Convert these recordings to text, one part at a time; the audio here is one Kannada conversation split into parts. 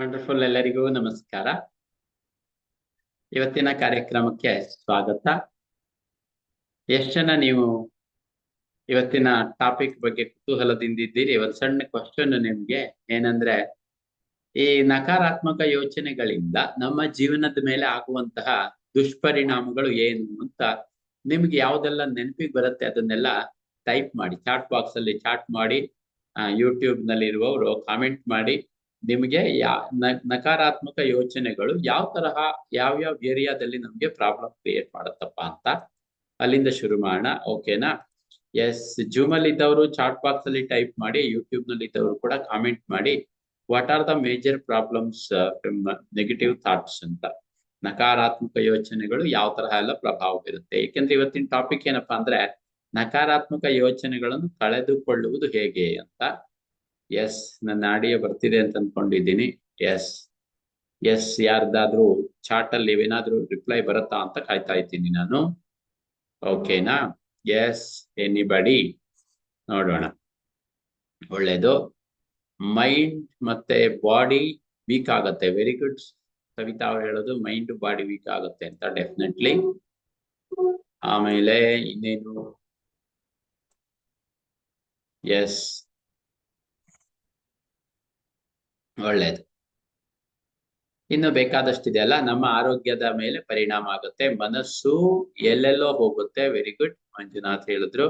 ವಂಡರ್ಫುಲ್ ಎಲ್ಲರಿಗೂ ನಮಸ್ಕಾರ. ಇವತ್ತಿನ ಕಾರ್ಯಕ್ರಮಕ್ಕೆ ಸ್ವಾಗತ. ಎಷ್ಟು ಜನ ನೀವು ಇವತ್ತಿನ ಟಾಪಿಕ್ ಬಗ್ಗೆ ಕುತೂಹಲದಿಂದಿದ್ದೀರಿ? ಒಂದು ಸಣ್ಣ ಕ್ವಶನ್ ನಿಮ್ಗೆ. ಏನಂದ್ರೆ, ಈ ನಕಾರಾತ್ಮಕ ಯೋಚನೆಗಳಿಂದ ನಮ್ಮ ಜೀವನದ ಮೇಲೆ ಆಗುವಂತಹ ದುಷ್ಪರಿಣಾಮಗಳು ಏನು ಅಂತ ನಿಮ್ಗೆ ಯಾವ್ದೆಲ್ಲ ನೆನಪಿಗೆ ಬರುತ್ತೆ ಅದನ್ನೆಲ್ಲ ಟೈಪ್ ಮಾಡಿ. ಚಾಟ್ ಬಾಕ್ಸ್ ಅಲ್ಲಿ ಚಾಟ್ ಮಾಡಿ ಯೂಟ್ಯೂಬ್ನಲ್ಲಿ ಇರುವವರು ಕಾಮೆಂಟ್ ಮಾಡಿ. ನಿಮಗೆ ಯಾ ನಕಾರಾತ್ಮಕ ಯೋಚನೆಗಳು ಯಾವ ತರಹ ಯಾವ್ಯಾವ ಏರಿಯಾದಲ್ಲಿ ನಮ್ಗೆ ಪ್ರಾಬ್ಲಮ್ ಕ್ರಿಯೇಟ್ ಮಾಡತ್ತಪ್ಪ ಅಂತ ಅಲ್ಲಿಂದ ಶುರು ಮಾಡೋಣ. ಓಕೆನಾ ಎಸ್ ಜೂಮ್ ಅಲ್ಲಿ ಇದ್ದವರು ಚಾಟ್ ಬಾಕ್ಸ್ ಅಲ್ಲಿ ಟೈಪ್ ಮಾಡಿ ಯೂಟ್ಯೂಬ್ನಲ್ಲಿ ಇದ್ದವರು ಕೂಡ ಕಾಮೆಂಟ್ ಮಾಡಿ what are the major problems negative thoughts ಅಂತ. ನಕಾರಾತ್ಮಕ ಯೋಚನೆಗಳು ಯಾವ ತರಹ ಎಲ್ಲ ಪ್ರಭಾವ ಬೀರುತ್ತೆ. ಏಕೆಂದ್ರೆ ಇವತ್ತಿನ ಟಾಪಿಕ್ ಏನಪ್ಪಾ ಅಂದ್ರೆ ನಕಾರಾತ್ಮಕ ಯೋಚನೆಗಳನ್ನು ಕಳೆದುಕೊಳ್ಳುವುದು ಹೇಗೆ ಅಂತ. ಎಸ್ ನನ್ನ ಆಡಿಯೋ ಬರ್ತಿದೆ ಅಂತ ಅನ್ಕೊಂಡಿದ್ದೀನಿ. ಎಸ್ ಎಸ್ ಯಾರ್ದಾದ್ರೂ ಚಾಟ್ ಅಲ್ಲಿ ಏನಾದ್ರೂ ರಿಪ್ಲೈ ಬರುತ್ತಾ ಅಂತ ಕಾಯ್ತಾ ಇದ್ದೀನಿ ನಾನು. ಓಕೆನಾ ಎಸ್ ಎನಿಬಡಿ ನೋಡೋಣ. ಒಳ್ಳೇದು. ಮೈಂಡ್ ಮತ್ತೆ ಬಾಡಿ ವೀಕ್ ಆಗತ್ತೆ. ವೆರಿ ಗುಡ್ ಸವಿತಾ ಅವ್ರು ಹೇಳೋದು ಮೈಂಡ್ ಬಾಡಿ ವೀಕ್ ಆಗುತ್ತೆ ಅಂತ ಡೆಫಿನೆಟ್ಲಿ ಆಮೇಲೆ ಇನ್ನೇನು? ಎಸ್ ಒಳ್ಳೇದು. ಇನ್ನು ಬೇಕಾದಷ್ಟಿದೆ ಅಲ್ಲ ನಮ್ಮ ಆರೋಗ್ಯದ ಮೇಲೆ ಪರಿಣಾಮ ಆಗುತ್ತೆ. ಮನಸ್ಸು ಎಲ್ಲೆಲ್ಲೋ ಹೋಗುತ್ತೆ. ವೆರಿ ಗುಡ್ ಮಂಜುನಾಥ್ ಹೇಳಿದ್ರು.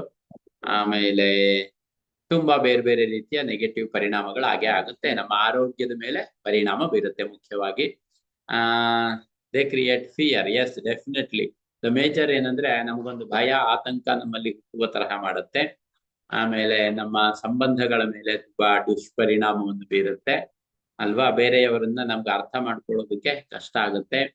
ಆಮೇಲೆ ತುಂಬಾ ಬೇರೆ ಬೇರೆ ರೀತಿಯ ನೆಗೆಟಿವ್ ಪರಿಣಾಮಗಳು ಹಾಗೆ ಆಗುತ್ತೆ. ನಮ್ಮ ಆರೋಗ್ಯದ ಮೇಲೆ ಪರಿಣಾಮ ಬೀರುತ್ತೆ ಮುಖ್ಯವಾಗಿ. ಆ they create fear is definitely the major ಏನಂದ್ರೆ ನಮಗೊಂದು ಭಯ, ಆತಂಕ ನಮ್ಮಲ್ಲಿ ಹುಟ್ಟುವ ತರಹ ಮಾಡುತ್ತೆ. ಆಮೇಲೆ ನಮ್ಮ ಸಂಬಂಧಗಳ ಮೇಲೆ ತುಂಬಾ ದುಷ್ಪರಿಣಾಮವನ್ನು ಬೀರುತ್ತೆ. ಅಲ್ವಾ? ಬೇರೆಯವರನ್ನ ನಮ್ಗೆ ಅರ್ಥ ಮಾಡ್ಕೊಳ್ಳೋದಕ್ಕೆ ಕಷ್ಟ ಆಗುತ್ತೆ.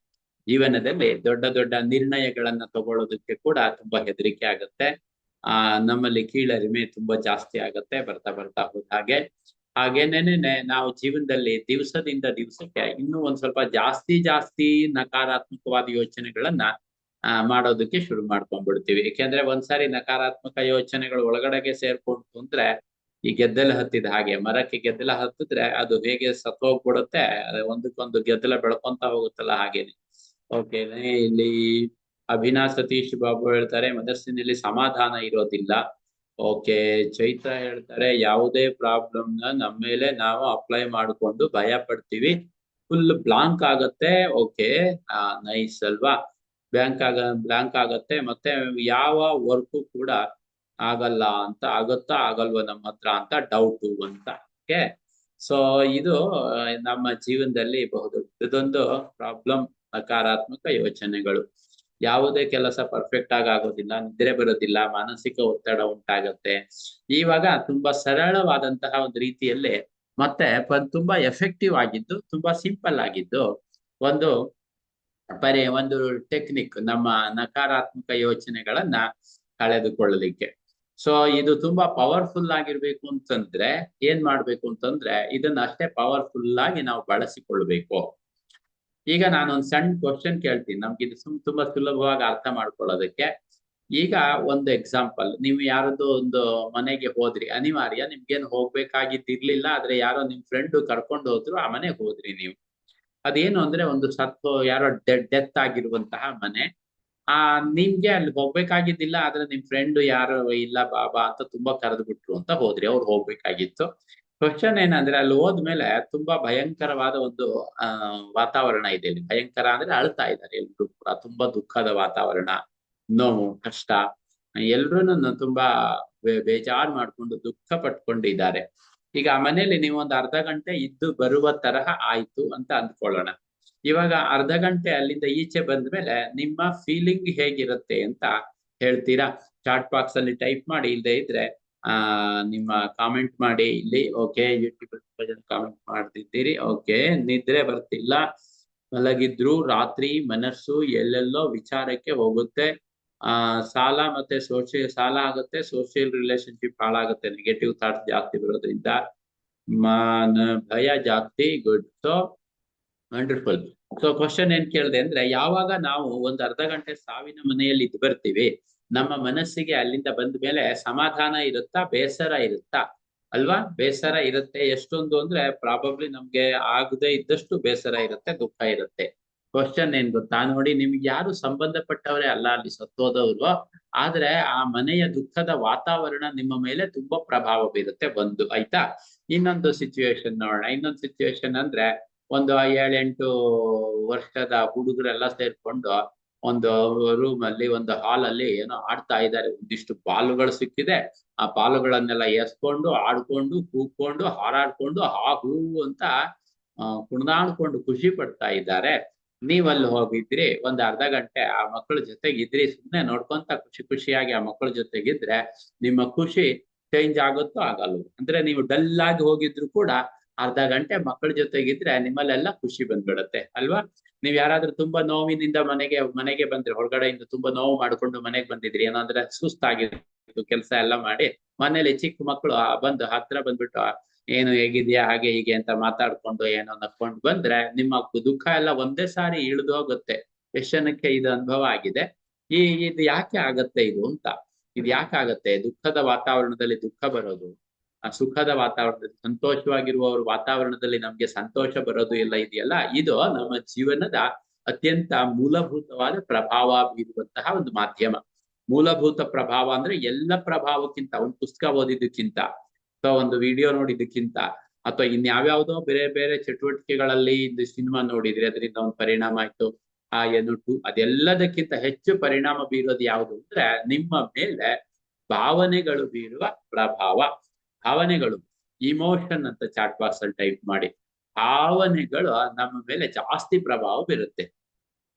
ಜೀವನದಲ್ಲಿ ದೊಡ್ಡ ದೊಡ್ಡ ನಿರ್ಣಯಗಳನ್ನ ತಗೊಳ್ಳೋದಕ್ಕೆ ಕೂಡ ತುಂಬಾ ಹೆದರಿಕೆ ಆಗುತ್ತೆ. ಆ, ನಮ್ಮಲ್ಲಿ ಕೀಳರಿಮೆ ತುಂಬಾ ಜಾಸ್ತಿ ಆಗುತ್ತೆ, ಬರ್ತಾ ಬರ್ತಾ ಹೋದ ಹಾಗೆ. ಹಾಗೇನೇನೆ ನಾವು ಜೀವನದಲ್ಲಿ ದಿವಸದಿಂದ ದಿವಸಕ್ಕೆ ಇನ್ನೂ ಒಂದ್ ಸ್ವಲ್ಪ ಜಾಸ್ತಿ ಜಾಸ್ತಿ ನಕಾರಾತ್ಮಕವಾದ ಯೋಚನೆಗಳನ್ನ, ಆ, ಮಾಡೋದಕ್ಕೆ ಶುರು ಮಾಡ್ಕೊಂಡ್ಬಿಡ್ತೀವಿ. ಯಾಕೆಂದ್ರೆ ಒಂದ್ಸಾರಿ ನಕಾರಾತ್ಮಕ ಯೋಚನೆಗಳು ಒಳಗಡೆಗೆ ಸೇರ್ಕೊಂಡು ಅಂದ್ರೆ ಈ ಗೆದ್ದಲ ಹತ್ತಿದ ಹಾಗೆ ಮರಕ್ಕೆ ಗೆದ್ದಲ ಹತ್ತಿದ್ರೆ ಅದು ಹೇಗೆ ಸತ್ತೋಗ್ಬಿಡುತ್ತೆ ಒಂದಕ್ಕೊಂದು ಗೆದ್ದಲ ಬೆಳ್ಕೊಂತ ಹೋಗುತ್ತಲ್ಲ ಹಾಗೇನೆ. ಓಕೆ ಇಲ್ಲಿ ಅಭಿನಾ ಸತೀಶ್ ಬಾಬು ಹೇಳ್ತಾರೆ, ಮನಸ್ಸಿನಲ್ಲಿ ಸಮಾಧಾನ ಇರೋದಿಲ್ಲ. ಓಕೆ ಚೈತ್ರ ಹೇಳ್ತಾರೆ, ಯಾವುದೇ ಪ್ರಾಬ್ಲಮ್ನ ನಮ್ಮ ಮೇಲೆ ನಾವು ಅಪ್ಲೈ ಮಾಡಿಕೊಂಡು ಭಯ ಪಡ್ತೀವಿ ಫುಲ್ ಬ್ಲಾಂಕ್ ಆಗತ್ತೆ ಓಕೆ ನೈಸ್ ಅಲ್ವಾ? ಬ್ಯಾಂಕ್ ಆಗ ಬ್ಲಾಂಕ್ ಆಗತ್ತೆ, ಮತ್ತೆ ಯಾವ ವರ್ಕು ಕೂಡ ಆಗಲ್ಲ ಅಂತ ಆಗುತ್ತಾ ಆಗಲ್ವ ನಮ್ಮ ಹತ್ರ ಅಂತ ಡೌಟು ಅಂತ. ಓಕೆ ಸೊ ಇದು ನಮ್ಮ ಜೀವನದಲ್ಲಿ ಬಹುದು ಇದೊಂದು ಪ್ರಾಬ್ಲಮ್ ನಕಾರಾತ್ಮಕ ಯೋಚನೆಗಳು. ಯಾವುದೇ ಕೆಲಸ ಪರ್ಫೆಕ್ಟ್ ಆಗಿ ಆಗೋದಿಲ್ಲ, ನಿದ್ರೆ ಬರೋದಿಲ್ಲ, ಮಾನಸಿಕ ಒತ್ತಡ ಉಂಟಾಗತ್ತೆ. ಇವಾಗ ತುಂಬಾ ಸರಳವಾದಂತಹ ಒಂದು ರೀತಿಯಲ್ಲಿ ಮತ್ತೆ ತುಂಬಾ ಎಫೆಕ್ಟಿವ್ ಆಗಿದ್ದು, ತುಂಬಾ ಸಿಂಪಲ್ ಆಗಿದ್ದು, ಒಂದು ಪರಿ ಒಂದು ಟೆಕ್ನಿಕ್ ನಮ್ಮ ನಕಾರಾತ್ಮಕ ಯೋಚನೆಗಳನ್ನ ಕಳೆದುಕೊಳ್ಳಲಿಕ್ಕೆ. ಸೊ ಇದು ತುಂಬಾ ಪವರ್ಫುಲ್ ಆಗಿರ್ಬೇಕು ಅಂತಂದ್ರೆ ಏನ್ ಮಾಡ್ಬೇಕು ಅಂತಂದ್ರೆ ಇದನ್ನ ಅಷ್ಟೇ ಪವರ್ಫುಲ್ ಆಗಿ ನಾವು ಬಳಸಿಕೊಳ್ಬೇಕು. ಈಗ ನಾನೊಂದ್ ಸಣ್ಣ ಕ್ವಶನ್ ಕೇಳ್ತೀನಿ. ನಮ್ಗೆ ಇದು ಸುಮ್ ತುಂಬಾ ಸುಲಭವಾಗಿ ಅರ್ಥ ಮಾಡ್ಕೊಳ್ಳೋದಕ್ಕೆ. ಈಗ ಒಂದು ಎಕ್ಸಾಂಪಲ್ ನೀವು ಯಾರದ್ದು ಒಂದು ಮನೆಗೆ ಹೋದ್ರಿ, ಅನಿವಾರ್ಯ ನಿಮ್ಗೇನು ಹೋಗ್ಬೇಕಾಗಿದ್ದಿರ್ಲಿಲ್ಲ, ಆದ್ರೆ ಯಾರೋ ನಿಮ್ ಫ್ರೆಂಡ್ ಕರ್ಕೊಂಡು ಹೋದ್ರು, ಆ ಮನೆಗೆ ಹೋದ್ರಿ ನೀವು. ಅದೇನು ಅಂದ್ರೆ ಒಂದು ಸತ್ತು ಯಾರೋ ಡೆತ್ ಆಗಿರುವಂತಹ ಮನೆ. ಆ ನಿಮ್ಗೆ ಅಲ್ಲಿ ಹೋಗ್ಬೇಕಾಗಿದ್ದಿಲ್ಲ, ಆದ್ರೆ ನಿಮ್ ಫ್ರೆಂಡ್ ಯಾರು ಇಲ್ಲ ಬಾಬಾ ಅಂತ ತುಂಬಾ ಕರೆದು ಬಿಟ್ರು ಅಂತ ಹೋದ್ರಿ, ಅವ್ರು ಹೋಗ್ಬೇಕಾಗಿತ್ತು. ಕ್ವಶನ್ ಏನಂದ್ರೆ ಅಲ್ಲಿ ಹೋದ್ಮೇಲೆ ತುಂಬಾ ಭಯಂಕರವಾದ ಒಂದು ವಾತಾವರಣ ಇದೆ ಇಲ್ಲಿ ಭಯಂಕರ ಅಂದ್ರೆ ಅಳ್ತಾ ಇದ್ದಾರೆ ಎಲ್ರು ಕೂಡ, ತುಂಬಾ ದುಃಖದ ವಾತಾವರಣ, ನೋವು, ಕಷ್ಟ ಎಲ್ರು ತುಂಬಾ ಬೇಜಾರ್ ಮಾಡ್ಕೊಂಡು ದುಃಖ ಪಟ್ಕೊಂಡಿದ್ದಾರೆ. ಈಗ ಆ ಮನೇಲಿ ನೀವು ಒಂದು ಅರ್ಧ ಗಂಟೆ ಇದ್ದು ಬರುವ ತರಹ ಆಯ್ತು ಅಂತ ಅಂದ್ಕೊಳ್ಳೋಣ. ಇವಾಗ ಅರ್ಧ ಗಂಟೆ ಅಲ್ಲಿಂದ ಈಚೆ ಬಂದ್ಮೇಲೆ ನಿಮ್ಮ ಫೀಲಿಂಗ್ ಹೇಗಿರುತ್ತೆ ಅಂತ ಹೇಳ್ತೀರಾ? ಚಾಟ್ ಬಾಕ್ಸ್ ಅಲ್ಲಿ ಟೈಪ್ ಮಾಡಿ ಇಲ್ಲದೆ ಇದ್ರೆ, ಆ, ನಿಮ್ಮ ಕಾಮೆಂಟ್ ಮಾಡಿ, ಇಲ್ಲಿ ಓಕೆ ಯೂಟ್ಯೂಬ್ ಕಾಮೆಂಟ್ ಮಾಡ್ತಿದ್ದೀರಿ ಓಕೆ ನಿದ್ರೆ ಬರ್ತಿಲ್ಲ. ಮಲಗಿದ್ರು, ರಾತ್ರಿ ಮನಸ್ಸು ಎಲ್ಲೆಲ್ಲೋ ವಿಚಾರಕ್ಕೆ ಹೋಗುತ್ತೆ. ಆ, ಸಾಲ ಮತ್ತೆ ಸೋಷಿಯಲ್ ಸಾಲ ಆಗುತ್ತೆ ಸೋಷಿಯಲ್ ರಿಲೇಶನ್ಶಿಪ್ ಹಾಳಾಗುತ್ತೆ ನೆಗೆಟಿವ್ ಥಾಟ್ಸ್ ಜಾಸ್ತಿ ಬರೋದ್ರಿಂದ. ಮಾನ ಭಯ ಜಾಸ್ತಿ good so wonderful so question ಏನ್ ಕೇಳಿದೆ ಅಂದ್ರೆ, ಯಾವಾಗ ನಾವು ಒಂದು ಅರ್ಧ ಗಂಟೆ ಸಾವಿನ ಮನೆಯಲ್ಲಿ ಇದ್ ಬರ್ತೀವಿ, ನಮ್ಮ ಮನಸ್ಸಿಗೆ ಅಲ್ಲಿಂದ ಬಂದ ಮೇಲೆ ಸಮಾಧಾನ ಇರುತ್ತಾ, ಬೇಸರ ಇರುತ್ತಾ? ಅಲ್ವಾ? ಬೇಸರ ಇರುತ್ತೆ ಎಷ್ಟೊಂದು ಅಂದ್ರೆ ಪ್ರಾಬಬ್ಲಿ ನಮ್ಗೆ ಆಗದೆ ಇದ್ದಷ್ಟು ಬೇಸರ ಇರುತ್ತೆ, ದುಃಖ ಇರುತ್ತೆ. ಕ್ವಶನ್ ಏನ್ ಗೊತ್ತಾ? ನೋಡಿ, ನಿಮ್ಗೆ ಯಾರು ಸಂಬಂಧಪಟ್ಟವರೇ ಅಲ್ಲ ಅಲ್ಲಿ ಸತ್ತೋದವ್ರು, ಆದ್ರೆ ಆ ಮನೆಯ ದುಃಖದ ವಾತಾವರಣ ನಿಮ್ಮ ಮೇಲೆ ತುಂಬಾ ಪ್ರಭಾವ ಬೀರುತ್ತೆ ಒಂದು ಆಯ್ತಾ? ಇನ್ನೊಂದು ಸಿಚುವೇಶನ್ ನೋಡೋಣ. ಇನ್ನೊಂದು ಸಿಚುವೇಶನ್ ಅಂದ್ರೆ ಒಂದು ಏಳೆಂಟು ವರ್ಷದ ಹುಡುಗರೆಲ್ಲ ಸೇರ್ಕೊಂಡು ಒಂದು ರೂಮ್ ಅಲ್ಲಿ, ಒಂದು ಹಾಲ್ ಅಲ್ಲಿ ಏನೋ ಆಡ್ತಾ ಇದ್ದಾರೆ. ಒಂದಿಷ್ಟು ಬಾಲುಗಳು ಸಿಕ್ಕಿದೆ. ಆ ಬಾಲುಗಳನ್ನೆಲ್ಲ ಎಸ್ಕೊಂಡು, ಆಡ್ಕೊಂಡು ಕೂಕೊಂಡು ಹಾರಾಡ್ಕೊಂಡು, ಆ ಹೂ ಅಂತ ಕುಣದಾಡ್ಕೊಂಡು ಖುಷಿ ಪಡ್ತಾ ಇದ್ದಾರೆ. ನೀವಲ್ಲಿ ಹೋಗಿದ್ರಿ, ಒಂದ್ ಅರ್ಧ ಗಂಟೆ ಆ ಮಕ್ಕಳ ಜೊತೆಗಿದ್ರಿ, ಸುಮ್ನೆ ನೋಡ್ಕೊಂತ ಖುಷಿ ಖುಷಿಯಾಗಿ ಆ ಮಕ್ಕಳ ಜೊತೆಗಿದ್ರೆ ನಿಮ್ಮ ಖುಷಿ ಚೇಂಜ್ ಆಗುತ್ತೋ ಆಗಲ್ವೋ? ಅಂದ್ರೆ ನೀವು ಡಲ್ ಆಗಿ ಹೋಗಿದ್ರು ಕೂಡ ಅರ್ಧ ಗಂಟೆ ಮಕ್ಕಳ ಜೊತೆಗಿದ್ರೆ ನಿಮ್ಮಲ್ಲೆಲ್ಲ ಖುಷಿ ಬಂದ್ಬಿಡತ್ತೆ, ಅಲ್ವಾ? ನೀವ್ ಯಾರಾದ್ರೂ ತುಂಬಾ ನೋವಿನಿಂದ ಮನೆಗೆ ಮನೆಗೆ ಬಂದ್ರೆ, ಹೊರಗಡೆಯಿಂದ ತುಂಬಾ ನೋವು ಮಾಡ್ಕೊಂಡು ಮನೆಗೆ ಬಂದಿದ್ರಿ, ಏನಂದ್ರೆ ಸುಸ್ತಾಗಿತ್ತು, ಕೆಲಸ ಎಲ್ಲ ಮಾಡಿ ಮನೇಲಿ ಚಿಕ್ಕ ಮಕ್ಕಳು ಬಂದು ಹತ್ರ ಬಂದ್ಬಿಟ್ಟು ಏನು ಹೇಗಿದ್ಯಾ, ಹಾಗೆ ಹೀಗೆ ಅಂತ ಮಾತಾಡ್ಕೊಂಡು, ಏನೋ ನಕ್ಕೊಂಡು ಬಂದ್ರೆ ನಿಮ್ಮ ದುಃಖ ಎಲ್ಲ ಒಂದೇ ಸಾರಿ ಇಳಿದು ಹೋಗುತ್ತೆ. ಎಷ್ಟ್ ಜನಕ್ಕೆ ಇದು ಅನುಭವ ಆಗಿದೆ? ಈ, ಇದು ಯಾಕೆ ಆಗತ್ತೆ ಇದು ಅಂತ? ಇದು ಯಾಕೆ ಆಗತ್ತೆ? ದುಃಖದ ವಾತಾವರಣದಲ್ಲಿ ದುಃಖ ಬರೋದು? ಸುಖದ ವಾತಾವರಣ ಸಂತೋಷವಾಗಿರುವವರ ವಾತಾವರಣದಲ್ಲಿ ನಮ್ಗೆ ಸಂತೋಷ ಬರೋದು ಎಲ್ಲ ಇದೆಯಲ್ಲ? ಇದು ನಮ್ಮ ಜೀವನದ ಅತ್ಯಂತ ಮೂಲಭೂತವಾದ ಪ್ರಭಾವ ಬೀರುವಂತಹ ಒಂದು ಮಾಧ್ಯಮ. ಮೂಲಭೂತ ಪ್ರಭಾವ ಅಂದ್ರೆ ಎಲ್ಲ ಪ್ರಭಾವಕ್ಕಿಂತ, ಒಂದು ಪುಸ್ತಕ ಓದಿದ್ದಕ್ಕಿಂತ, ಅಥವಾ ಒಂದು ವಿಡಿಯೋ ನೋಡಿದ್ದಕ್ಕಿಂತ, ಅಥವಾ ಇನ್ಯಾವ್ಯಾವುದೋ ಬೇರೆ ಬೇರೆ ಚಟುವಟಿಕೆಗಳಲ್ಲಿ ಇದು ಸಿನಿಮಾ ನೋಡಿದ್ರೆ ಅದರಿಂದ ಒಂದು ಪರಿಣಾಮ ಆಯ್ತು, ಆ ಎನ್ನುಟು ಅದೆಲ್ಲದಕ್ಕಿಂತ ಹೆಚ್ಚು ಪರಿಣಾಮ ಬೀರೋದು ಯಾವುದು ಅಂದ್ರೆ, ನಿಮ್ಮ ಮೇಲೆ ಭಾವನೆಗಳು ಬೀರುವ ಪ್ರಭಾವ. ಭಾವನೆಗಳು ಇಮೋಷನ್ ಅಂತ ಚಾಟ್ ಬಾಕ್ಸ್ ಅಲ್ಲಿ ಟೈಪ್ ಮಾಡಿ, ಭಾವನೆಗಳು ನಮ್ಮ ಮೇಲೆ ಜಾಸ್ತಿ ಪ್ರಭಾವ ಬೀರುತ್ತೆ.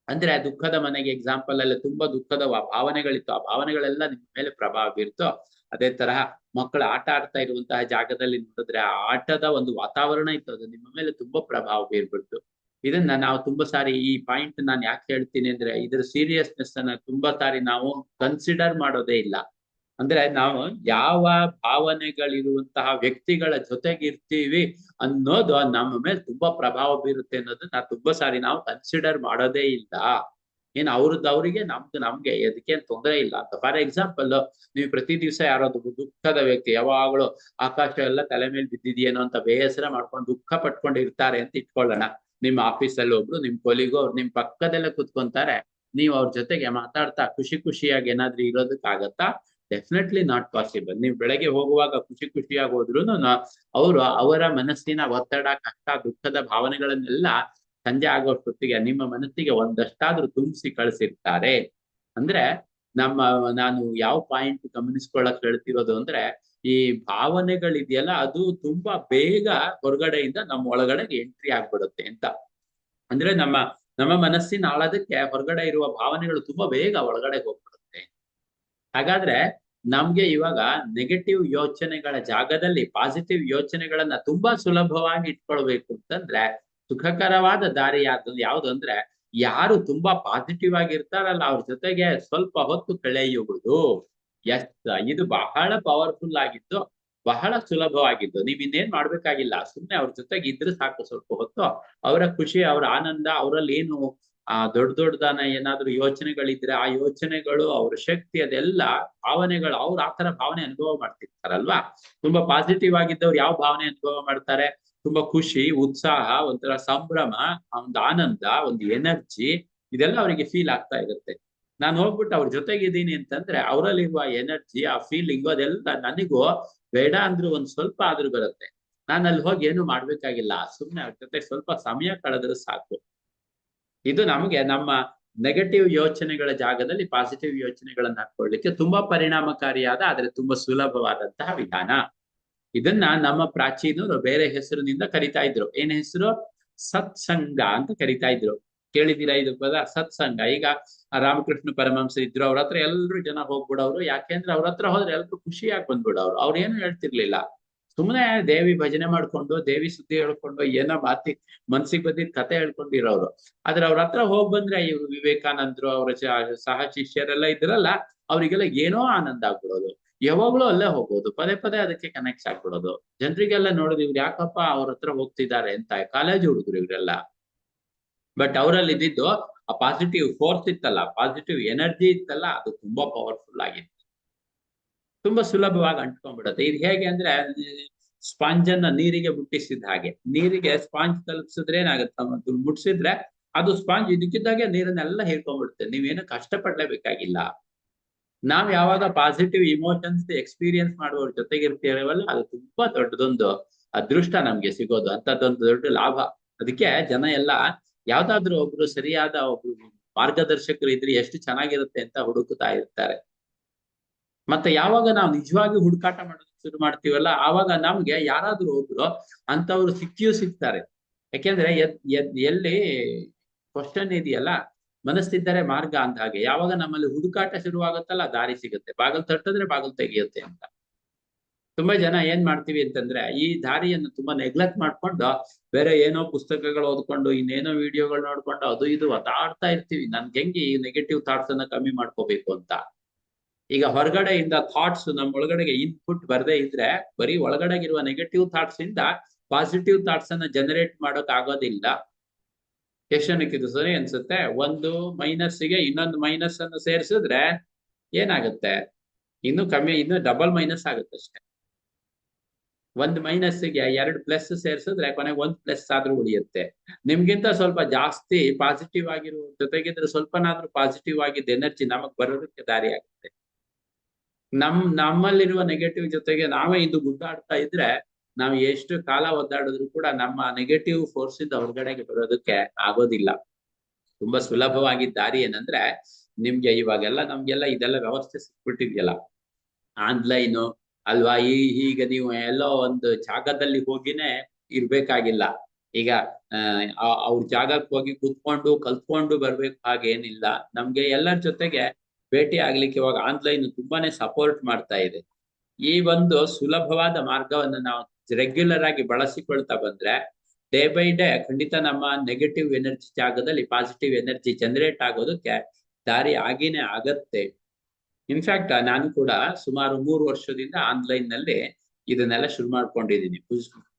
ಅಂದ್ರೆ ಆ ದುಃಖದ ಮನೆಗೆ ಎಕ್ಸಾಂಪಲ್ ಅಲ್ಲಿ ತುಂಬಾ ದುಃಖದ ಭಾವನೆಗಳಿತ್ತು. ಆ ಭಾವನೆಗಳೆಲ್ಲ ನಿಮ್ಮ ಮೇಲೆ ಪ್ರಭಾವ ಬೀರ್ತೋ. ಅದೇ ತರಹ ಮಕ್ಕಳು ಆಟ ಆಡ್ತಾ ಇರುವಂತಹ ಜಾಗದಲ್ಲಿ ನೋಡಿದ್ರೆ ಆ ಆಟದ ಒಂದು ವಾತಾವರಣ ಇತ್ತು. ಅದು ನಿಮ್ಮ ಮೇಲೆ ತುಂಬಾ ಪ್ರಭಾವ ಬೀರ್ಬಿಡ್ತು. ಇದನ್ನ ನಾವು ತುಂಬಾ ಸಾರಿ ಈ ಪಾಯಿಂಟ್ ನಾನು ಯಾಕೆ ಹೇಳ್ತೀನಿ ಅಂದ್ರೆ ಇದ್ರ ಸೀರಿಯಸ್ನೆಸ್ ಅನ್ನ ತುಂಬಾ ಸಾರಿ ನಾವು ಕನ್ಸಿಡರ್ ಮಾಡೋದೇ ಇಲ್ಲ. ಅಂದ್ರೆ ನಾವು ಯಾವ ಭಾವನೆಗಳಿರುವಂತಹ ವ್ಯಕ್ತಿಗಳ ಜೊತೆಗಿರ್ತೀವಿ ಅನ್ನೋದು ನಮ್ಮ ಮೇಲೆ ತುಂಬಾ ಪ್ರಭಾವ ಬೀರುತ್ತೆ ಅನ್ನೋದನ್ನ ತುಂಬಾ ಸಾರಿ ನಾವು ಕನ್ಸಿಡರ್ ಮಾಡೋದೇ ಇಲ್ಲ. ಏನ್ ಅವ್ರದ್ದು ಅವರಿಗೆ, ನಮ್ದು ನಮ್ಗೆ ಅದಕ್ಕೆ ತೊಂದರೆ ಇಲ್ಲ ಅಂತ. ಫಾರ್ ಎಕ್ಸಾಂಪಲ್ ನೀವು ಪ್ರತಿ ದಿವಸ ಯಾರಾದ್ರು ದುಃಖದ ವ್ಯಕ್ತಿ, ಯಾವಾಗಲೂ ಆಕಾಶ ಎಲ್ಲ ತಲೆ ಮೇಲೆ ಬಿದ್ದಿದೆಯೇನೋ ಅಂತ ಬೇಸರ ಮಾಡ್ಕೊಂಡು ದುಃಖ ಪಟ್ಕೊಂಡು ಇರ್ತಾರೆ ಅಂತ ಇಟ್ಕೊಳ್ಳೋಣ. ನಿಮ್ಮ ಆಫೀಸಲ್ಲಿ ಒಬ್ರು ನಿಮ್ ಕೊಲಿಗೋ ಅವ್ರು ನಿಮ್ ಪಕ್ಕದಲ್ಲೇ ಕುತ್ಕೊಂತಾರೆ. ನೀವು ಅವ್ರ ಜೊತೆಗೆ ಮಾತಾಡ್ತಾ ಖುಷಿ ಖುಷಿಯಾಗಿ ಏನಾದ್ರೂ ಇರೋದಕ್ಕಾಗತ್ತಾ? ಡೆಫಿನೆಟ್ಲಿ ನಾಟ್ ಪಾಸಿಬಲ್ ನೀವು ಬೆಳಗ್ಗೆ ಹೋಗುವಾಗ ಖುಷಿ ಖುಷಿಯಾಗಿ ಹೋದ್ರು ಅವರು ಅವರ ಮನಸ್ಸಿನ ಒತ್ತಡ, ಕಷ್ಟ, ದುಃಖದ ಭಾವನೆಗಳನ್ನೆಲ್ಲ ಸಂಜೆ ಆಗೋಷ್ಟೊತ್ತಿಗೆ ನಿಮ್ಮ ಮನಸ್ಸಿಗೆ ಒಂದಷ್ಟಾದ್ರೂ ತುಂಬಿಸಿ ಕಳಿಸಿರ್ತಾರೆ. ಅಂದ್ರೆ ನಮ್ಮ, ನಾನು ಯಾವ ಪಾಯಿಂಟ್ ಗಮನಿಸ್ಕೊಳ್ಳಕ್ ಹೇಳ್ತಿರೋದು ಅಂದ್ರೆ ಈ ಭಾವನೆಗಳಿದೆಯಲ್ಲ ಅದು ತುಂಬಾ ಬೇಗ ಹೊರಗಡೆಯಿಂದ ನಮ್ಮ ಒಳಗಡೆಗೆ ಎಂಟ್ರಿ ಆಗ್ಬಿಡುತ್ತೆ ಅಂತ. ಅಂದ್ರೆ ನಮ್ಮ ನಮ್ಮ ಮನಸ್ಸಿನ ಆಳದಕ್ಕೆ ಹೊರಗಡೆ ಇರುವ ಭಾವನೆಗಳು ತುಂಬಾ ಬೇಗ ಒಳಗಡೆ ಹೋಗ್ಬಿಡುತ್ತೆ. ಹಾಗಾದ್ರೆ ನಮ್ಗೆ ಇವಾಗ ನೆಗೆಟಿವ್ ಯೋಚನೆಗಳ ಜಾಗದಲ್ಲಿ ಪಾಸಿಟಿವ್ ಯೋಚನೆಗಳನ್ನ ತುಂಬಾ ಸುಲಭವಾಗಿ ಇಟ್ಕೊಳ್ಬೇಕು ಅಂತಂದ್ರೆ ಸುಖಕರವಾದ ದಾರಿ ಯಾವ್ದು ಯಾವ್ದು ಅಂದ್ರೆ ಯಾರು ತುಂಬಾ ಪಾಸಿಟಿವ್ ಆಗಿರ್ತಾರಲ್ಲ ಅವ್ರ ಜೊತೆಗೆ ಸ್ವಲ್ಪ ಹೊತ್ತು ಕಳೆಯುವುದು. ಎಸ್ ಇದು ಬಹಳ ಪವರ್ಫುಲ್ ಆಗಿದ್ದು, ಬಹಳ ಸುಲಭವಾಗಿದ್ದು. ನೀವ್ ಇನ್ನೇನ್ ಮಾಡ್ಬೇಕಾಗಿಲ್ಲ. ಸುಮ್ನೆ ಅವ್ರ ಜೊತೆಗೆ ಇದ್ರೆ ಸಾಕು ಸ್ವಲ್ಪ ಹೊತ್ತು. ಅವರ ಖುಷಿ, ಅವರ ಆನಂದ, ಅವರಲ್ಲಿ ಏನು ಆ ದೊಡ್ಡ ದೊಡ್ಡದಾನ ಏನಾದ್ರು ಯೋಚನೆಗಳಿದ್ರೆ ಆ ಯೋಚನೆಗಳು, ಅವ್ರ ಶಕ್ತಿ ಅದೆಲ್ಲ ಭಾವನೆಗಳು ಅವ್ರು ಆತರ ಭಾವನೆ ಅನುಭವ ಮಾಡ್ತಿರ್ತಾರಲ್ವಾ? ತುಂಬಾ ಪಾಸಿಟಿವ್ ಆಗಿದ್ದವ್ರು ಯಾವ ಭಾವನೆ ಅನುಭವ ಮಾಡ್ತಾರೆ? ತುಂಬಾ ಖುಷಿ, ಉತ್ಸಾಹ, ಒಂಥರ ಸಂಭ್ರಮ, ಒಂದು ಆನಂದ, ಒಂದು ಎನರ್ಜಿ ಇದೆಲ್ಲ ಅವರಿಗೆ ಫೀಲ್ ಆಗ್ತಾ ಇರುತ್ತೆ. ನಾನು ಹೋಗ್ಬಿಟ್ಟು ಅವ್ರ ಜೊತೆಗಿದ್ದೀನಿ ಅಂತಂದ್ರೆ ಅವರಲ್ಲಿರುವ ಎನರ್ಜಿ ಆ ಫೀಲಿಂಗು ಅದೆಲ್ಲ ನನಗೂ ಬೇಡ ಅಂದ್ರೂ ಒಂದ್ ಸ್ವಲ್ಪ ಆದ್ರೂ ಬರುತ್ತೆ. ನಾನು ಅಲ್ಲಿ ಹೋಗಿ ಏನು ಮಾಡ್ಬೇಕಾಗಿಲ್ಲ. ಸುಮ್ನೆ ಅವ್ರ ಜೊತೆ ಸ್ವಲ್ಪ ಸಮಯ ಕಳೆದ್ರೆ ಸಾಕು. ಇದು ನಮಗೆ ನಮ್ಮ ನೆಗೆಟಿವ್ ಯೋಚನೆಗಳ ಜಾಗದಲ್ಲಿ ಪಾಸಿಟಿವ್ ಯೋಚನೆಗಳನ್ನ ಹಾಕೊಳ್ಳಿಕ್ಕೆ ತುಂಬಾ ಪರಿಣಾಮಕಾರಿಯಾದ, ಆದ್ರೆ ತುಂಬಾ ಸುಲಭವಾದಂತಹ ವಿಧಾನ. ಇದನ್ನ ನಮ್ಮ ಪ್ರಾಚೀನರು ಬೇರೆ ಹೆಸರಿನಿಂದ ಕರಿತಾ ಇದ್ರು. ಏನ್ ಹೆಸರು? ಸತ್ಸಂಗ ಅಂತ ಕರಿತಾ ಇದ್ರು. ಕೇಳಿದಿರಾ ಇದು ಪದ? ಸತ್ಸಂಗ. ಈಗ ರಾಮಕೃಷ್ಣ ಪರಮಹಂಸ ಇದ್ರು, ಅವ್ರ ಹತ್ರ ಎಲ್ರು ಜನ ಹೋಗ್ಬಿಡವ್ರು ಯಾಕೆಂದ್ರೆ ಅವ್ರ ಹತ್ರ ಹೋದ್ರೆ ಎಲ್ರು ಖುಷಿಯಾಗಿ ಬಂದ್ಬಿಡವ್ರು ಅವ್ರು ಏನು ಹೇಳ್ತಿರ್ಲಿಲ್ಲ. ಸುಮ್ಮನೆ ದೇವಿ ಭಜನೆ ಮಾಡ್ಕೊಂಡು, ದೇವಿ ಸುದ್ದಿ ಹೇಳ್ಕೊಂಡು, ಏನೋ ಮಾತಿ, ಮನ್ಸಿಗೆ ಬಂದಿದ್ ಕತೆ ಹೇಳ್ಕೊಂಡಿರೋರು. ಆದ್ರೆ ಅವ್ರ ಹತ್ರ ಹೋಗ್ ಬಂದ್ರೆ ಇವ್ರು ವಿವೇಕಾನಂದ್ರು, ಅವ್ರ ಸಹ ಶಿಷ್ಯರೆಲ್ಲ ಇದ್ರಲ್ಲ, ಅವ್ರಿಗೆಲ್ಲ ಏನೋ ಆನಂದ ಆಗ್ಬಿಡೋದು. ಯಾವಾಗ್ಲೂ ಅಲ್ಲೇ ಹೋಗೋದು ಪದೇ ಪದೇ ಅದಕ್ಕೆ ಕನೆಕ್ಟ್ ಆಗ್ಬಿಡೋದು. ಜನರಿಗೆಲ್ಲ ನೋಡೋದು ಇವ್ರು ಯಾಕಪ್ಪ ಅವ್ರ ಹತ್ರ ಹೋಗ್ತಿದ್ದಾರೆ ಅಂತ, ಕಾಲೇಜ್ ಹುಡುಗರು ಇವರೆಲ್ಲ. ಬಟ್ ಅವರಲ್ಲಿ ಇದ್ದಿದ್ದು ಆ ಪಾಸಿಟಿವ್ ಫೋರ್ಸ್ ಇತ್ತಲ್ಲ ಪಾಸಿಟಿವ್ ಎನರ್ಜಿ ಇತ್ತಲ್ಲ, ಅದು ತುಂಬಾ ಪವರ್ಫುಲ್ ಆಗಿತ್ತು. ತುಂಬಾ ಸುಲಭವಾಗಿ ಅಂಟ್ಕೊಂಡ್ಬಿಡುತ್ತೆ. ಇದು ಹೇಗೆ ಅಂದ್ರೆ ಸ್ಪಾಂಜ್ ಅನ್ನ ನೀರಿಗೆ ಮುಟ್ಟಿಸಿದ ಹಾಗೆ. ನೀರಿಗೆ ಸ್ಪಾಂಜ್ ತಲುಪಿಸಿದ್ರೆ ಏನಾಗುತ್ತೆ? ಮುಟ್ಸಿದ್ರೆ ಅದು ಸ್ಪಾಂಜ್ ಇದಕ್ಕಿದ್ದಾಗೆ ನೀರನ್ನೆಲ್ಲ ಹೀರ್ಕೊಂಡ್ಬಿಡುತ್ತೆ. ನೀವೇನು ಕಷ್ಟಪಡ್ಲೇಬೇಕಾಗಿಲ್ಲ. ನಾವ್ ಯಾವಾಗ ಪಾಸಿಟಿವ್ ಇಮೋಷನ್ಸ್ ಎಕ್ಸ್ಪೀರಿಯನ್ಸ್ ಮಾಡುವವ್ರ ಜೊತೆಗೆ ಇರ್ತೀರವಲ್ಲ ಅದು ತುಂಬಾ ದೊಡ್ಡದೊಂದು ಅದೃಷ್ಟ ನಮ್ಗೆ ಸಿಗೋದು. ಅಂತದೊಂದು ದೊಡ್ಡ ಲಾಭ. ಅದಕ್ಕೆ ಜನ ಎಲ್ಲ ಯಾವ್ದಾದ್ರು ಒಬ್ರು ಸರಿಯಾದ ಒಬ್ರು ಮಾರ್ಗದರ್ಶಕರು ಇದ್ರೆ ಎಷ್ಟು ಚೆನ್ನಾಗಿರುತ್ತೆ ಅಂತ ಹುಡುಕುತ್ತಾ ಇರ್ತಾರೆ. ಮತ್ತೆ ಯಾವಾಗ ನಾವು ನಿಜವಾಗಿ ಹುಡುಕಾಟ ಮಾಡೋದಕ್ಕೆ ಶುರು ಮಾಡ್ತೀವಲ್ಲ, ಆವಾಗ ನಮ್ಗೆ ಯಾರಾದ್ರೂ ಒಬ್ರು ಅಂತವ್ರು ಸಿಕ್ಕಿಯೂ ಸಿಗ್ತಾರೆ. ಯಾಕೆಂದ್ರೆ ಎಲ್ಲಿ ಕ್ವಶನ್ ಇದೆಯಲ್ಲ, ಮನಸ್ಸಿದ್ದರೆ ಮಾರ್ಗ ಅಂತ ಹಾಗೆ. ಯಾವಾಗ ನಮ್ಮಲ್ಲಿ ಹುಡುಕಾಟ ಶುರುವಾಗುತ್ತಲ್ಲ, ದಾರಿ ಸಿಗುತ್ತೆ. ಬಾಗಲ್ ತಟ್ಟಿದ್ರೆ ಬಾಗಲ್ ತೆಗಿಯುತ್ತೆ ಅಂತ. ತುಂಬಾ ಜನ ಏನ್ ಮಾಡ್ತೀವಿ ಅಂತಂದ್ರೆ, ಈ ದಾರಿಯನ್ನು ತುಂಬಾ ನೆಗ್ಲೆಕ್ಟ್ ಮಾಡ್ಕೊಂಡು, ಬೇರೆ ಏನೋ ಪುಸ್ತಕಗಳು ಓದ್ಕೊಂಡು, ಇನ್ನೇನೋ ವಿಡಿಯೋಗಳು ನೋಡ್ಕೊಂಡು, ಅದು ಇದು ಒತ್ತಾಡ್ತಾ ಇರ್ತೀವಿ. ನನ್ಗೆ ಹೆಂಗೆ ಈ ನೆಗೆಟಿವ್ ಥಾಟ್ಸ್ ಅನ್ನ ಕಮ್ಮಿ ಮಾಡ್ಕೋಬೇಕು ಅಂತ? ಈಗ ಹೊರಗಡೆಯಿಂದ ಥಾಟ್ಸ್ ನಮ್ಮ ಒಳಗಡೆಗೆ ಇನ್ಪುಟ್ ಬರದೇ ಇದ್ರೆ ಬರೀ ಇರುವ ನೆಗೆಟಿವ್ ಥಾಟ್ಸ್ ಇಂದ ಪಾಸಿಟಿವ್ ಥಾಟ್ಸ್ ಅನ್ನ ಜನರೇಟ್ ಮಾಡೋಕ್ ಆಗೋದಿಲ್ಲ. ಎಷ್ಟು ಜನಕ್ಕೆ ಇದು ಸರಿ ಅನ್ಸುತ್ತೆ? ಒಂದು ಮೈನಸ್ಗೆ ಇನ್ನೊಂದು ಮೈನಸ್ ಅನ್ನು ಸೇರಿಸಿದ್ರೆ ಏನಾಗುತ್ತೆ? ಇನ್ನು ಕಮ್ಮಿ, ಇನ್ನು ಡಬಲ್ ಮೈನಸ್ ಆಗುತ್ತೆ ಅಷ್ಟೇ. ಒಂದ್ ಮೈನಸ್ಗೆ ಎರಡು ಪ್ಲಸ್ ಸೇರಿಸಿದ್ರೆ ಕೊನೆಗೆ ಒಂದ್ ಪ್ಲಸ್ ಆದ್ರೂ ಉಳಿಯುತ್ತೆ. ನಿಮ್ಗಿಂತ ಸ್ವಲ್ಪ ಜಾಸ್ತಿ ಪಾಸಿಟಿವ್ ಆಗಿರುವ ಜೊತೆಗಿದ್ರೆ ಸ್ವಲ್ಪನಾದ್ರೂ ಪಾಸಿಟಿವ್ ಆಗಿದ್ದ ಎನರ್ಜಿ ನಮಗ್ ಬರೋದಕ್ಕೆ ದಾರಿ ಆಗುತ್ತೆ ನಮ್, ನಮ್ಮಲ್ಲಿರುವ ನೆಗೆಟಿವ್ ಜೊತೆಗೆ ನಾವೇ ಇದು ಗುಡ್ಡಾಡ್ತಾ ಇದ್ರೆ ನಾವು ಎಷ್ಟು ಕಾಲ ಒದ್ದಾಡಿದ್ರು ಕೂಡ ನಮ್ಮ ನೆಗೆಟಿವ್ ಫೋರ್ಸ್ ಇಂದ ಹೊರಗಡೆಗೆ ಬರೋದಕ್ಕೆ ಆಗೋದಿಲ್ಲ. ತುಂಬಾ ಸುಲಭವಾಗಿ ದಾರಿ ಏನಂದ್ರೆ ನಿಮ್ಗೆ ಇವಾಗೆಲ್ಲ ನಮ್ಗೆಲ್ಲ ಇದೆಲ್ಲ ವ್ಯವಸ್ಥೆ ಸಿಕ್ಬಿಟ್ಟಿದ್ಯಲ್ಲ. ಆನ್ಲೈನು, ಅಲ್ವಾ? ಈ, ಈಗ ನೀವು ಎಲ್ಲೋ ಒಂದು ಜಾಗದಲ್ಲಿ ಹೋಗಿನೇ ಇರ್ಬೇಕಾಗಿಲ್ಲ. ಈಗ ಅವ್ರ ಜಾಗಕ್ಕೆ ಹೋಗಿ ಕೂತ್ಕೊಂಡು, ಕಲ್ತ್ಕೊಂಡು ಬರ್ಬೇಕು ಹಾಗೇನಿಲ್ಲ. ನಮ್ಗೆ ಎಲ್ಲರ ಜೊತೆಗೆ ಭೇಟಿ ಆಗ್ಲಿಕ್ಕೆ ಇವಾಗ ಆನ್ಲೈನ್ ತುಂಬಾನೇ ಸಪೋರ್ಟ್ ಮಾಡ್ತಾ ಇದೆ. ಈ ಒಂದು ಸುಲಭವಾದ ಮಾರ್ಗವನ್ನು ನಾವು ರೆಗ್ಯುಲರ್ ಆಗಿ ಬಳಸಿಕೊಳ್ತಾ ಬಂದ್ರೆ ಡೇ ಬೈ ಡೇ ಖಂಡಿತ ನಮ್ಮ ನೆಗೆಟಿವ್ ಎನರ್ಜಿ ಜಾಗದಲ್ಲಿ ಪಾಸಿಟಿವ್ ಎನರ್ಜಿ ಜನರೇಟ್ ಆಗೋದಕ್ಕೆ ದಾರಿ ಆಗಿನೇ ಆಗತ್ತೆ. ಇನ್ಫ್ಯಾಕ್ಟ್ ನಾನು ಕೂಡ ಸುಮಾರು ಮೂರು ವರ್ಷದಿಂದ ಆನ್ಲೈನ್ನಲ್ಲಿ ಇದನ್ನೆಲ್ಲ ಶುರು ಮಾಡ್ಕೊಂಡಿದ್ದೀನಿ.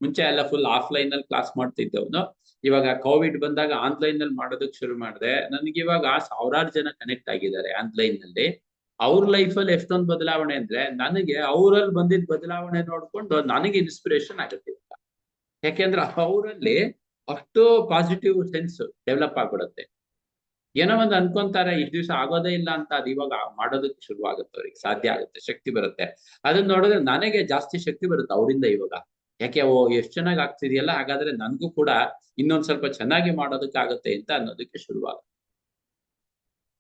ಮುಂಚೆ ಎಲ್ಲ ಫುಲ್ ಆಫ್ಲೈನ್ನಲ್ಲಿ ಕ್ಲಾಸ್ ಮಾಡ್ತಿದ್ದವನು. ಇವಾಗ ಕೋವಿಡ್ ಬಂದಾಗ ಆನ್ಲೈನ್ನಲ್ಲಿ ಮಾಡೋದಕ್ಕೆ ಶುರು ಮಾಡಿದೆ. ನನಗೆ ಇವಾಗ ಸಾವಿರಾರು ಜನ ಕನೆಕ್ಟ್ ಆಗಿದ್ದಾರೆ ಆನ್ಲೈನ್ನಲ್ಲಿ ಅವ್ರ ಅಲ್ಲಿ ಎಷ್ಟೊಂದು ಬದಲಾವಣೆ ಅಂದ್ರೆ ನನಗೆ ಅವರಲ್ಲಿ ಬಂದಿದ್ದ ಬದಲಾವಣೆ ನೋಡ್ಕೊಂಡು ನನಗೆ ಇನ್ಸ್ಪಿರೇಷನ್ ಆಗುತ್ತೆ ಯಾಕೆಂದ್ರೆ ಅವರಲ್ಲಿ ಅಷ್ಟು ಪಾಸಿಟಿವ್ ಸೆನ್ಸ್ ಡೆವಲಪ್ ಆಗ್ಬಿಡುತ್ತೆ. ಏನೋ ಒಂದು ಅನ್ಕೊಂತಾರೆ, ಇಷ್ಟು ದಿವಸ ಆಗೋದೇ ಇಲ್ಲ ಅಂತ ಅದು ಇವಾಗ ಮಾಡೋದಕ್ಕೆ ಶುರು ಆಗುತ್ತೆ ಅವ್ರಿಗೆ, ಸಾಧ್ಯ ಆಗುತ್ತೆ, ಶಕ್ತಿ ಬರುತ್ತೆ. ಅದನ್ನ ನೋಡಿದ್ರೆ ನನಗೆ ಜಾಸ್ತಿ ಶಕ್ತಿ ಬರುತ್ತೆ ಅವರಿಂದ ಇವಾಗ. ಯಾಕೆ ಓ ಎಷ್ಟು ಚೆನ್ನಾಗಿ ಆಗ್ತಿದೆಯಲ್ಲ, ಹಾಗಾದ್ರೆ ನನ್ಗೂ ಕೂಡ ಇನ್ನೊಂದ್ ಸ್ವಲ್ಪ ಚೆನ್ನಾಗಿ ಮಾಡೋದಕ್ಕಾಗುತ್ತೆ ಅಂತ ಅನ್ನೋದಕ್ಕೆ ಶುರುವಾಗುತ್ತೆ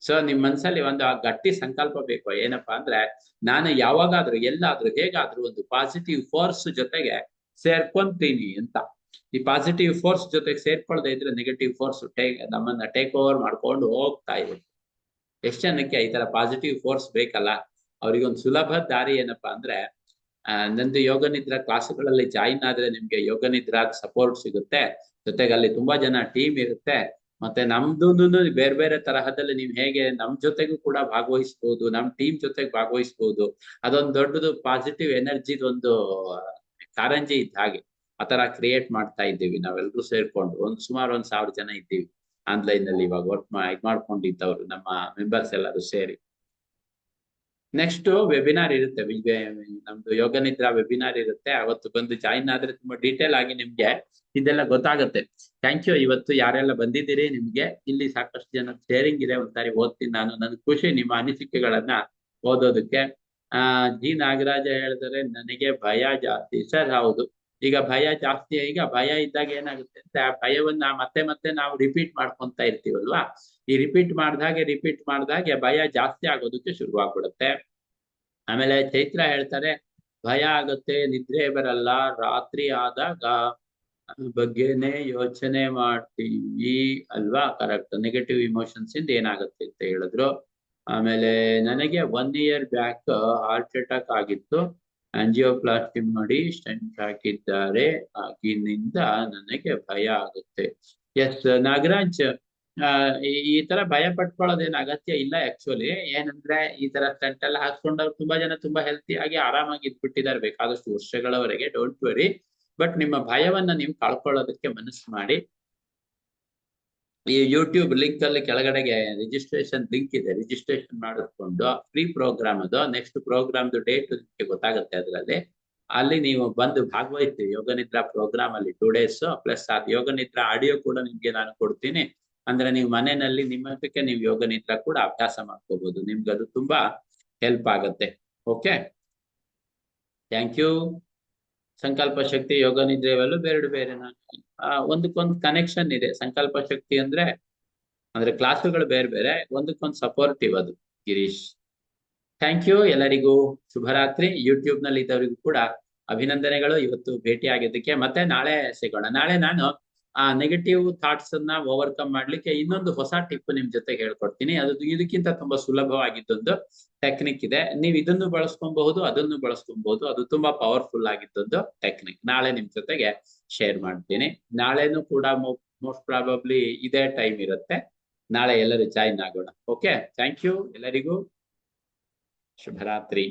ಸೊ ನಿಮ್ ಮನ್ಸಲ್ಲಿ ಒಂದು ಗಟ್ಟಿ ಸಂಕಲ್ಪ ಬೇಕು. ಏನಪ್ಪಾ ಅಂದ್ರೆ, ನಾನು ಯಾವಾಗಾದ್ರೂ, ಎಲ್ಲಾದ್ರೂ, ಹೇಗಾದ್ರೂ ಒಂದು ಪಾಸಿಟಿವ್ ಫೋರ್ಸ್ ಜೊತೆಗೆ ಸೇರ್ಕೊಂತೀನಿ ಅಂತ. ಈ ಪಾಸಿಟಿವ್ ಫೋರ್ಸ್ ಜೊತೆಗೆ ಸೇರ್ಕೊಳ್ದೆ ಇದ್ರೆ ನೆಗೆಟಿವ್ ಫೋರ್ಸ್ ಟೇಕ್ ನಮ್ಮನ್ನ ಟೇಕ್ ಓವರ್ ಮಾಡ್ಕೊಂಡು ಹೋಗ್ತಾ ಇರುತ್ತೆ ಎಷ್ಟು ಜನಕ್ಕೆ ಈ ತರ ಪಾಸಿಟಿವ್ ಫೋರ್ಸ್ ಬೇಕಲ್ಲ? ಅವ್ರಿಗೊಂದು ಸುಲಭ ದಾರಿ ಏನಪ್ಪಾ ಅಂದ್ರೆ ನಂದು ಯೋಗ ನಿದ್ರಾ ಕ್ಲಾಸ್ಗಳಲ್ಲಿ ಜಾಯಿನ್ ಆದ್ರೆ ನಿಮ್ಗೆ ಯೋಗ ನಿದ್ರಾ ಸಪೋರ್ಟ್ ಸಿಗುತ್ತೆ. ಜೊತೆಗೆ ಅಲ್ಲಿ ತುಂಬಾ ಜನ ಟೀಮ್ ಇರುತ್ತೆ. ಮತ್ತೆ ನಮ್ದು ಬೇರೆ ಬೇರೆ ತರಹದಲ್ಲಿ ನೀವು ಹೇಗೆ ನಮ್ ಜೊತೆಗೂ ಕೂಡ ಭಾಗವಹಿಸಬಹುದು ನಮ್ ಟೀಮ್ ಜೊತೆಗೆ ಭಾಗವಹಿಸಬಹುದು ಅದೊಂದು ದೊಡ್ಡದು ಪಾಸಿಟಿವ್ ಎನರ್ಜಿ ಒಂದು, ಕಾರಂಜಿ ಇದ್ದ ಹಾಗೆ. ಆತರ ಕ್ರಿಯೇಟ್ ಮಾಡ್ತಾ ಇದ್ದೀವಿ ನಾವೆಲ್ಲರೂ ಸೇರ್ಕೊಂಡು. ಒಂದ್ ಸುಮಾರು ಒಂದ್ ಸಾವಿರ ಜನ ಇದ್ದೀವಿ ಆನ್ಲೈನ್ನಲ್ಲಿ ಇವಾಗ ವರ್ಕ್ ಮಾಡ್ಕೊಂಡಿದ್ದವ್ರು ನಮ್ಮ ಮೆಂಬರ್ಸ್ ಎಲ್ಲರೂ ಸೇರಿ. ನೆಕ್ಸ್ಟ್ ವೆಬಿನಾರ್ ಇರುತ್ತೆ ನಮ್ದು ಯೋಗ ನಿದ್ರಾ ವೆಬಿನಾರ್ ಇರುತ್ತೆ. ಅವತ್ತು ಬಂದು ಜಾಯಿನ್ ಆದ್ರೆ ತುಂಬಾ ಡೀಟೇಲ್ ಆಗಿ ನಿಮ್ಗೆ ಇದೆಲ್ಲ ಗೊತ್ತಾಗುತ್ತೆ. ಥ್ಯಾಂಕ್ ಯು ಇವತ್ತು ಯಾರೆಲ್ಲ ಬಂದಿದ್ದೀರಿ ನಿಮ್ಗೆ, ಇಲ್ಲಿ ಸಾಕಷ್ಟು ಜನ ಶೇರಿಂಗ್ ಇದೆ. ಒಂದ್ಸಾರಿ ಓದ್ತೀನಿ ನಾನು. ನನ್ ಖುಷಿ, ನಿಮ್ಮ ಅನಿಸಿಕೆಗಳನ್ನ ಓದೋದಕ್ಕೆ. ಆ, ಜಿ ನಾಗರಾಜ ಹೇಳಿದ್ರೆ, ನನಗೆ ಭಯ ಜಾಸ್ತಿ. ಸರ್, ಹೌದು. ಈಗ ಭಯ ಜಾಸ್ತಿ, ಈಗ ಭಯ ಇದ್ದಾಗ ಏನಾಗುತ್ತೆ ಅಂತ, ಆ ಭಯವನ್ನ ಮತ್ತೆ ಮತ್ತೆ ನಾವು ರಿಪೀಟ್ ಮಾಡ್ಕೊಂತ ಇರ್ತೀವಲ್ವಾ? ಈ ರಿಪೀಟ್ ಮಾಡ್ದಾಗೆ ರಿಪೀಟ್ ಮಾಡ್ದಾಗೆ ಭಯ ಜಾಸ್ತಿ ಆಗೋದಕ್ಕೆ ಶುರುವಾಗ್ಬಿಡುತ್ತೆ. ಆಮೇಲೆ ಚೈತ್ರ ಹೇಳ್ತಾರೆ, ಭಯ ಆಗುತ್ತೆ, ನಿದ್ರೆ ಬರಲ್ಲ, ರಾತ್ರಿ ಆದಾಗ ಬಗ್ಗೆನೆ ಯೋಚನೆ ಮಾಡ್ತೀವಿ ಅಲ್ವಾ? ಕರೆಕ್ಟ್ ನೆಗೆಟಿವ್ ಇಮೋಷನ್ಸ್ ಇಂದ ಏನಾಗುತ್ತೆ ಅಂತ ಹೇಳಿದ್ರು. ಆಮೇಲೆ ನನಗೆ one year back heart attack ಆಗಿತ್ತು. ಆಂಜಿಯೋಪ್ಲಾಸ್ಟಿ ಮಾಡಿ ಸ್ಟೆಂಟ್ ಹಾಕಿದ್ದಾರೆ. ಆಗಿನಿಂದ ನನಗೆ ಭಯ ಆಗುತ್ತೆ. ಎಸ್ ನಾಗರಾಜ್ ಈ ತರ ಭಯ ಪಟ್ಕೊಳ್ಳೋದೇನು ಅಗತ್ಯ ಇಲ್ಲ ಆಕ್ಚುಲಿ ಏನಂದ್ರೆ ಈ ತರ ಸ್ಟಂಟ್ ಎಲ್ಲ ಹಾಕ್ಸ್ಕೊಂಡವ್ರು ತುಂಬಾ ಜನ ತುಂಬಾ ಹೆಲ್ತಿ ಆಗಿ ಆರಾಮಾಗಿ ಇದ್ಬಿಟ್ಟಿದ್ದಾರೆ ಬೇಕಾದಷ್ಟು ವರ್ಷಗಳವರೆಗೆ ಡೋಂಟ್ ವರಿ ಬಟ್ ನಿಮ್ಮ ಭಯವನ್ನ ನೀವು ಕಳ್ಕೊಳ್ಳೋದಕ್ಕೆ ಮನಸ್ಸು ಮಾಡಿ. ಈ ಯೂಟ್ಯೂಬ್ ಲಿಂಕ್ ಅಲ್ಲಿ ಕೆಳಗಡೆಗೆ ರಿಜಿಸ್ಟ್ರೇಷನ್ ಲಿಂಕ್ ಇದೆ. ರಿಜಿಸ್ಟ್ರೇಷನ್ ಮಾಡಿಸ್ಕೊಂಡು ಫ್ರೀ ಪ್ರೋಗ್ರಾಮ್ ಅದು. ನೆಕ್ಸ್ಟ್ ಪ್ರೋಗ್ರಾಮ್ದು ಡೇಟ್ ನಿಮಗೆ ಗೊತ್ತಾಗುತ್ತೆ ಅದರಲ್ಲಿ. ಅಲ್ಲಿ ನೀವು ಬಂದು ಭಾಗವಹಿಸಿ ಯೋಗ ನಿದ್ರಾ ಪ್ರೋಗ್ರಾಮ್ ಅಲ್ಲಿ ಟೂ ಡೇಸ್ ಪ್ಲಸ್ ಅದು ಯೋಗ ನಿದ್ರಾ ಆಡಿಯೋ ಕೂಡ ನಿಮ್ಗೆ ನಾನು ಕೊಡ್ತೀನಿ. ಅಂದ್ರೆ ನೀವು ಮನೆಯಲ್ಲಿ ನಿಮ್ಮಷ್ಟಕ್ಕೆ ನೀವು ಯೋಗ ನಿದ್ರ ಕೂಡ ಅಭ್ಯಾಸ ಮಾಡ್ಕೋಬಹುದು ನಿಮ್ಗೆ ಅದು ತುಂಬಾ ಹೆಲ್ಪ್ ಆಗತ್ತೆ. ಓಕೆ ಥ್ಯಾಂಕ್ ಯು ಸಂಕಲ್ಪ ಶಕ್ತಿ, ಯೋಗ ನಿದ್ರೆ ಇವೆಲ್ಲೂ ಬೇರೆ ಬೇರೆ ಒಂದಕ್ಕೊಂದು ಕನೆಕ್ಷನ್ ಇದೆ. ಸಂಕಲ್ಪ ಶಕ್ತಿ ಅಂದ್ರೆ ಅಂದ್ರೆ ಕ್ಲಾಸುಗಳು ಬೇರೆ ಬೇರೆ, ಒಂದಕ್ಕೊಂದು ಸಪೋರ್ಟಿವ್ ಅದು, ಗಿರೀಶ್. ಥ್ಯಾಂಕ್ ಯು ಎಲ್ಲರಿಗೂ. ಶುಭರಾತ್ರಿ. ಯೂಟ್ಯೂಬ್ನಲ್ಲಿ ಇದ್ದವರಿಗೂ ಕೂಡ ಅಭಿನಂದನೆಗಳು. ಇವತ್ತು ಭೇಟಿ ಆಗಿದ್ದಕ್ಕೆ ಮತ್ತೆ ನಾಳೆ ಸಿಗೋಣ. ನಾಳೆ ನಾನು ಆ ನೆಗೆಟಿವ್ ಥಾಟ್ಸ್ ಅನ್ನ ಓವರ್ಕಮ್ ಮಾಡ್ಲಿಕ್ಕೆ ಇನ್ನೊಂದು ಹೊಸ ಟಿಪ್ ನಿಮ್ ಜೊತೆ ಹೇಳ್ಕೊಡ್ತೀನಿ. ಅದು ಇದಕ್ಕಿಂತ ತುಂಬಾ ಸುಲಭವಾಗಿದ್ದೊಂದು ಟೆಕ್ನಿಕ್ ಇದೆ. ನೀವು ಇದನ್ನು ಬಳಸ್ಕೊಬಹುದು, ಅದನ್ನು ಬಳಸ್ಕೊಬಹುದು. ಅದು ತುಂಬಾ ಪವರ್ಫುಲ್ ಆಗಿದ್ದೊಂದು ಟೆಕ್ನಿಕ್ ನಾಳೆ ನಿಮ್ ಜೊತೆಗೆ ಶೇರ್ ಮಾಡ್ತೀನಿ. ನಾಳೆನೂ ಕೂಡ ಮೋಸ್ಟ್ ಪ್ರಾಬಬ್ಲಿ ಇದೇ ಟೈಮ್ ಇರುತ್ತೆ. ನಾಳೆ ಎಲ್ಲರೂ ಜಾಯಿನ್ ಆಗೋಣ. ಓಕೆ ಥ್ಯಾಂಕ್ ಯು ಎಲ್ಲರಿಗೂ ಶುಭರಾತ್ರಿ.